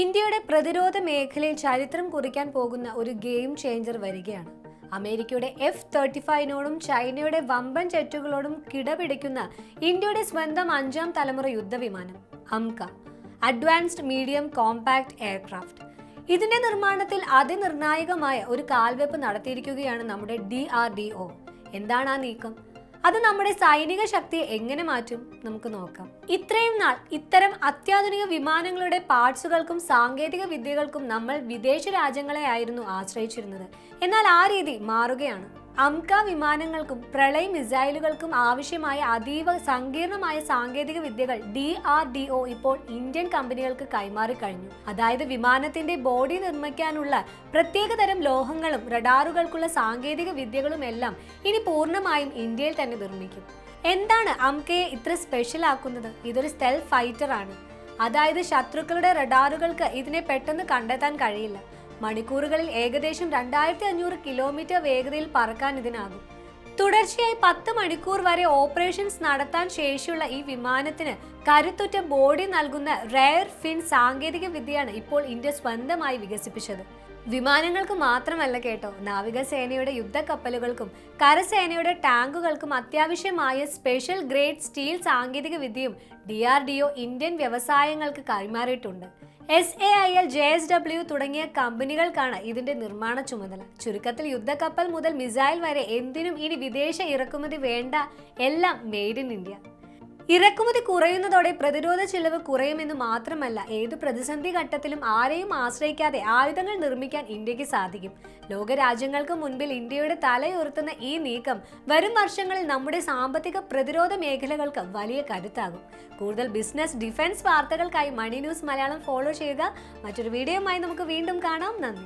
ഇന്ത്യയുടെ പ്രതിരോധ മേഖലയിൽ ചരിത്രം കുറിക്കാൻ പോകുന്ന ഒരു ഗെയിം ചേഞ്ചർ വരികയാണ്. അമേരിക്കയുടെ എഫ് തേർട്ടി ഫൈവിനോടും ചൈനയുടെ വമ്പൻ ജെറ്റുകളോടും കിടപിടിക്കുന്ന ഇന്ത്യയുടെ സ്വന്തം അഞ്ചാം തലമുറ യുദ്ധവിമാനം AMCA advanced medium compact aircraft. ഇതിന്റെ നിർമ്മാണത്തിൽ അതിനിർണായകമായ ഒരു കാൽവെപ്പ് നടത്തിയിരിക്കുകയാണ് നമ്മുടെ ഡി എന്താണ് ആ നീക്കം? അത് നമ്മുടെ സൈനിക ശക്തിയെ എങ്ങനെ മാറ്റും? നമുക്ക് നോക്കാം. ഇത്രയും നാൾ ഇത്തരം അത്യാധുനിക വിമാനങ്ങളുടെ പാർട്സുകൾക്കും സാങ്കേതിക വിദ്യകൾക്കും നമ്മൾ വിദേശ രാജ്യങ്ങളെ ആയിരുന്നു ആശ്രയിച്ചിരുന്നത്. എന്നാൽ ആ രീതി മാറുകയാണ്. അംക വിമാനങ്ങൾക്കും പ്രളയ മിസൈലുകൾക്കും ആവശ്യമായ അതീവ സങ്കീർണമായ സാങ്കേതിക വിദ്യകൾ ഡി ആർ ഡി ഒ ഇപ്പോൾ ഇന്ത്യൻ കമ്പനികൾക്ക് കൈമാറി കഴിഞ്ഞു. അതായത് വിമാനത്തിന്റെ ബോഡി നിർമ്മിക്കാനുള്ള പ്രത്യേകതരം ലോഹങ്ങളും റഡാറുകൾക്കുള്ള സാങ്കേതിക വിദ്യകളും എല്ലാം ഇനി പൂർണമായും ഇന്ത്യയിൽ തന്നെ നിർമ്മിക്കും. എന്താണ് അംകയെ ഇത്ര സ്പെഷ്യൽ ആക്കുന്നത്? ഇതൊരു സ്റ്റെൽ ഫൈറ്റർ ആണ്. അതായത് ശത്രുക്കളുടെ റഡാറുകൾക്ക് ഇതിനെ പെട്ടെന്ന് കണ്ടെത്താൻ കഴിയില്ല. മണിക്കൂറുകളിൽ ഏകദേശം രണ്ടായിരത്തി അഞ്ഞൂറ് കിലോമീറ്റർ വേഗതയിൽ പറക്കാൻ ഇതിനാകും. തുടർച്ചയായി പത്ത് മണിക്കൂർ വരെ ഓപ്പറേഷൻസ് നടത്താൻ ശേഷിയുള്ള ഈ വിമാനത്തിന് കരുത്തുറ്റ ബോഡി നൽകുന്ന റെയർ ഫിൻ സാങ്കേതിക വിദ്യയാണ് ഇപ്പോൾ ഇന്ത്യ സ്വന്തമായി വികസിപ്പിച്ചത്. വിമാനങ്ങൾക്ക് മാത്രമല്ല കേട്ടോ നാവികസേനയുടെ യുദ്ധക്കപ്പലുകൾക്കും കരസേനയുടെ ടാങ്കുകൾക്കും അത്യാവശ്യമായ സ്പെഷ്യൽ ഗ്രേഡ് സ്റ്റീൽ സാങ്കേതിക വിദ്യയും D R D O Indian വ്യവസായങ്ങൾക്ക് കൈമാറിയിട്ടുണ്ട്. S A I L J S W തുടങ്ങിയ കമ്പനികൾക്കാണ് ഇതിന്റെ നിർമ്മാണ ചുമതല. ചുരുക്കത്തിൽ യുദ്ധക്കപ്പൽ മുതൽ മിസൈൽ വരെ എന്തിനും ഇനി വിദേശ ഇറക്കുമതി വേണ്ട എല്ലാം മെയ്ഡ് ഇൻ ഇന്ത്യ ഇറക്കുമതി കുറയുന്നതോടെ പ്രതിരോധ ചെലവ് കുറയുമെന്ന് മാത്രമല്ല ഏത് പ്രതിസന്ധി ഘട്ടത്തിലും ആരെയും ആശ്രയിക്കാതെ ആയുധങ്ങൾ നിർമ്മിക്കാൻ ഇന്ത്യയ്ക്ക് സാധിക്കും. ലോകരാജ്യങ്ങൾക്ക് മുൻപിൽ ഇന്ത്യയുടെ തലയുയർത്തുന്ന ഈ നീക്കം വരും വർഷങ്ങളിൽ നമ്മുടെ സാമ്പത്തിക പ്രതിരോധ മേഖലകൾക്ക് വലിയ കരുത്താകും. കൂടുതൽ ബിസിനസ് ഡിഫൻസ് വാർത്തകൾക്കായി മണി ന്യൂസ് മലയാളം ഫോളോ ചെയ്യുക മറ്റൊരു വീഡിയോയുമായി നമുക്ക് വീണ്ടും കാണാം. നന്ദി.